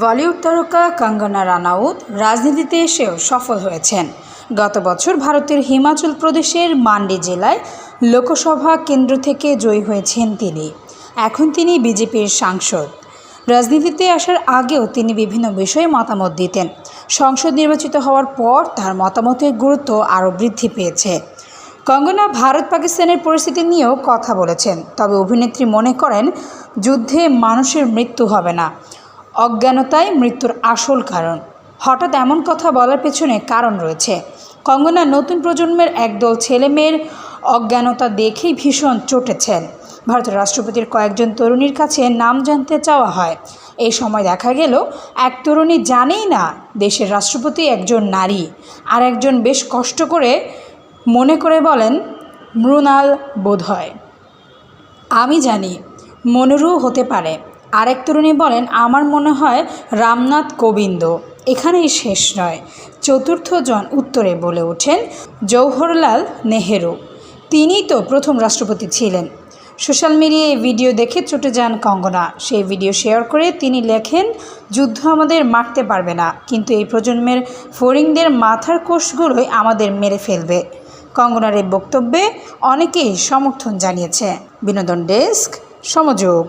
বলিউড তারকা কঙ্গনা রানাউত রাজনীতিতে এসেও সফল হয়েছেন। গত বছর ভারতের হিমাচল প্রদেশের মান্ডি জেলায় লোকসভা কেন্দ্র থেকে জয়ী হয়েছেন তিনি। এখন তিনি বিজেপির সাংসদ। রাজনীতিতে আসার আগেও তিনি বিভিন্ন বিষয়ে মতামত দিতেন। সংসদ নির্বাচিত হওয়ার পর তার মতামতের গুরুত্ব আরও বৃদ্ধি পেয়েছে। কঙ্গনা ভারত পাকিস্তানের পরিস্থিতি নিয়েও কথা বলেছেন। তবে অভিনেত্রী মনে করেন, যুদ্ধে মানুষের মৃত্যু হবে না। অজ্ঞানতাই মৃত্যুর আসল কারণ। হঠাৎ এমন কথা বলার পেছনে কারণ রয়েছে। কঙ্গনা নতুন প্রজন্মের একদল ছেলেমেয়ের অজ্ঞানতা দেখেই ভীষণ চটেছেন। ভারতের রাষ্ট্রপতির কয়েকজন তরুণীর কাছে নাম জানতে চাওয়া হয়। এই সময় দেখা গেল, এক তরুণী জানেই না দেশের রাষ্ট্রপতি একজন নারী। আর একজন বেশ কষ্ট করে মনে করে বলেন, মৃণাল বোধহয়। আমি জানি মনেরও হতে পারে। আরেক তরুণী বলেন, আমার মনে হয় রামনাথ কোবিন্দ। এখানেই শেষ নয়। চতুর্থ জন উত্তরে বলে ওঠেন, জওহরলাল নেহেরু। তিনিই তো প্রথম রাষ্ট্রপতি ছিলেন। সোশ্যাল মিডিয়ায় এই ভিডিও দেখে চটে যান কঙ্গনা। সেই ভিডিও শেয়ার করে তিনি লেখেন, যুদ্ধ আমাদের মারতে পারবে না, কিন্তু এই প্রজন্মের ফরিংদের মাথার কোষগুলোই আমাদের মেরে ফেলবে। কঙ্গনার এই বক্তব্যে অনেকেই সমর্থন জানিয়েছে। বিনোদন ডেস্ক সমযোগ।